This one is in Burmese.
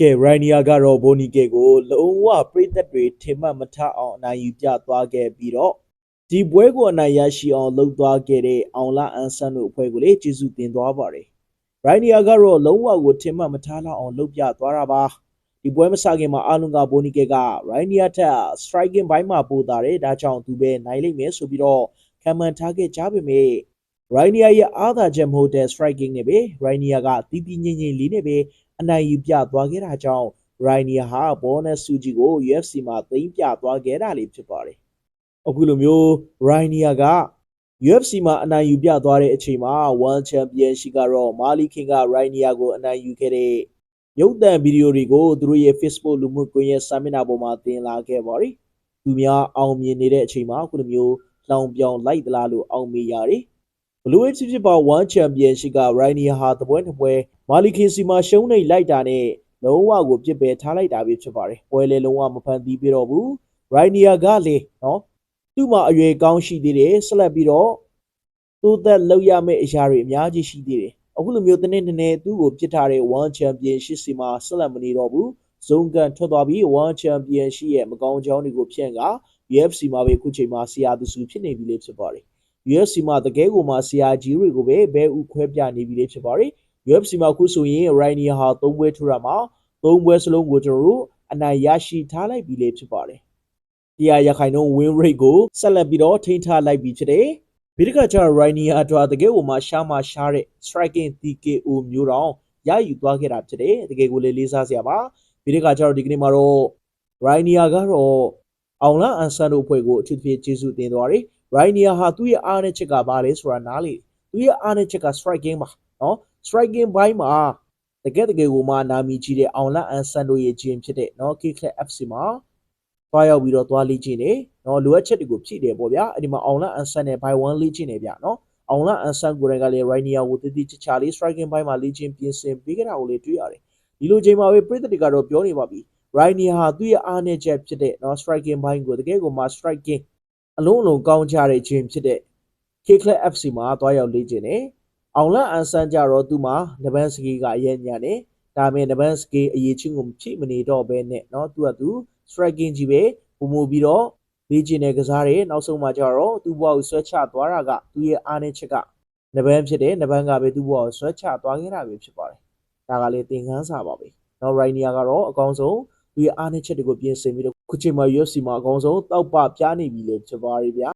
ကဲရိုင်နီယာကတော့ဘိုနီကေကိုလုံးဝပြိသက်တွေထင်မှတ်မထအောင်အနိုင်ယူပြသွားခဲ့ပြီးတော့ဒီပွဲကိုအနိုင်ရရှိအောင်လှုပ်သွားခဲ့တဲ့အောင်လာအန်ဆန်တို့အဖွဲ့ကိုလေကျေးဇူးတင်သွားပါတယ်ရိုင်နီယာကတော့လုံးဝကိုထင်မှတ်မထားလောက်အောင်လှုပ်ပြသွားတာပါဒီပွဲမစခင်မှာအာလွန်ကဘိုနီကေကရိုင်နီယာထက် striking ဘိုင်းမှာပိုတာတယ်ဒါကြောင့်သူပဲနိုင်လိမ့်မယ်ဆိုပြီးတော့ခံမှန်ထားခဲ့ကြပေမဲ့ ရိုင်နီယာရဲ့အားသာချက်မဟုတ်တဲ့ striking နဲ့ပဲရိုင်နီယာကတီးတီးငိမ့်ငိမ့်လေးနဲ့ပဲအနိုင်ယူပြသွားခဲ့တာကြောင့်ရိုင်နီယာဟာဘောနက်ဆူဂျီကို UFC မှာသိမ်းပြသွားခဲ့တာလေးဖြစ်ပါတယ်။အခုလိုမျိုးရိုင်နီယာက UFC မှာအနိုင်ယူပြသွားတဲ့အချိန်မှာ One Championship ကတော့မာလီခင်ကရိုင်နီယာကိုအနိုင်ယူခဲ့တဲ့ရုပ်သံဗီဒီယိုတွေကိုသူတို့ရဲ့ Facebook လူမှုကွန်ရက်စာမျက်နှာပေါ်မှာတင်လာခဲ့ပါတယ်။သူများအောင်မြင်နေတဲ့အချိန်မှာအခုလိုမျိုးလောင်ပြောင်လိုက်သလားလို့အောက်မေးရတယ်။ ဘလူးဝေးဖြစ်ဖြစ်ပါ1 Championship ကရိုင်နီယာဟာတပွဲတစ်ပွဲမာလီခင်စီမှာရှုံးနေလိုက်တာနဲ့လုံးဝကိုပြစ်ပယ်ထားလိုက်တာပဲဖြစ်ပါတယ်။ပွဲလေလုံးဝမဖန်တီးပြတော့ဘူး။ရိုင်နီယာကလေနော်သူ့မှာအရွယ်ကောင်းရှိသေးတယ်ဆက်လက်ပြီးတော့သူ့သက်လောက်ရမယ့်အရာတွေအများကြီးရှိသေးတယ်။အခုလိုမျိုးတနေ့တနေ့သူ့ကိုပြစ်ထားတဲ့1 Championship စီမှာဆက်လက်မနေတော့ဘူး။ဇုံကန်ထွက်သွားပြီး1 Championship ရဲ့မကောင်းကြောင်းတွေကိုဖြန့်က UFC မှာပဲအခုချိန်မှာဆရာသူစုဖြစ်နေပြီလေဖြစ်ပါတယ်။ UFC မှာတကယ်ကိုမှဆရာကြီးတွေကိုပဲဘဲဥခွဲပြနေပြီလေဖြစ်ပါတယ်။ UFC မှာအခုဆိုရင် Rainier ဟာ၃ပွဲထူတာမှာ၃ပွဲစလုံးကိုကျွန်တော်တို့အနိုင်ရရှိထားလိုက်ပြီလေဖြစ်ပါတယ်။တရားရခိုင်နှုန်း win rate ကိုဆက်လက်ပြီးတော့ထိန်းထားလိုက်ပြီဖြစ်တယ်။ပြီးတခါကျတော့ Rainier အတွက်တကယ်ကိုမှရှားမှရှားတဲ့ striking TKO မျိုးတောင်ရယူသွားခဲ့တာဖြစ်တယ်။တကယ်ကိုလေလေးစားစရာပါ။ပြီးတခါကျတော့ဒီကနေ့မှာတော့ Rainier ကတော့အောင်လာအန်ဆန်တို့အဖွဲ့ကိုအထူးသဖြင့်ကျေးဇူးတင်သွားတယ်။ Rainier ဟာသူ့ရဲ့အားနဲ့ချက်ကဘာလဲဆိုတာနားလေသူရဲ့အားနဲ့ချက်က striking ပါနော် striking ဘိုင်းမှာတကယ်တကယ်ကိုမှနာမည်ကြီးတဲ့အောင်လာအန်ဆန်တို့ရဲ့ဂျင်ဖြစ်တဲ့နော် K-Club FC မှာတွားရောက်ပြီးတော့တွားလေ့ကျင့်တယ်နော်လိုအပ်ချက်တွေကိုဖြည့်တယ်ပေါ့ဗျာအဲ့ဒီမှာအောင်လာအန်ဆန်နဲ့ by one လေ့ကျင့်တယ်ဗျနော်အောင်လာအန်ဆန်ကိုယ်တိုင်ကလည်း Rainier ကိုတည်တည်ချာချာလေး striking ဘိုင်းမှာလေ့ကျင့်ပြင်ဆင်ပေးခဲ့တာကိုလည်းတွေ့ရတယ်ဒီလိုချိန်မှာပဲပြည်သက်တွေကတော့ပြောနေပါပြီ Rainier ဟာသူ့ရဲ့အားနဲ့ချက်ဖြစ်တဲ့နော် striking ဘိုင်းကိုတကယ်ကိုမှ striking အလုံးအလုံးကောင်းကြတဲ့ဂျင်ဖြစ်တဲ့ K-Club FC မှာတွားရောက်လေ့ကျင့်တယ်။အောင်လန့်အန်ဆန်းကြတော့သူမှာနဘန်စကီကအရင်ညာတယ်။ဒါပေမဲ့နဘန်စကီအရေးချင်းကိုဖြည့်မနေတော့ဘဲနဲ့เนาะသူကသူ striking ကြီးပဲပုံမူပြီးတော့လေ့ကျင့်တဲ့ကစားတယ်။နောက်ဆုံးမှကျတော့သူ့ဘဝကိုဆွဲချသွားတာကသူ့ရဲ့အားနဲ့ချက်ကနဘန်ဖြစ်တယ်။နဘန်ကပဲသူ့ဘဝကိုဆွဲချသွားခဲ့တာပဲဖြစ်ပါတယ်။ဒါကလည်းသင်ခန်းစာပါပဲ။နောက် Rainier ကတော့အကောင်းဆုံး သူရဲ့အားနဲ့ချက်တွေကိုပြင်ဆင်ပြီးတော့ခုချိန်မှာ UFC မှာအကောင်းဆုံးတောက်ပပြနေပြီလေဖြစ်ပါရဲ့ဗျာ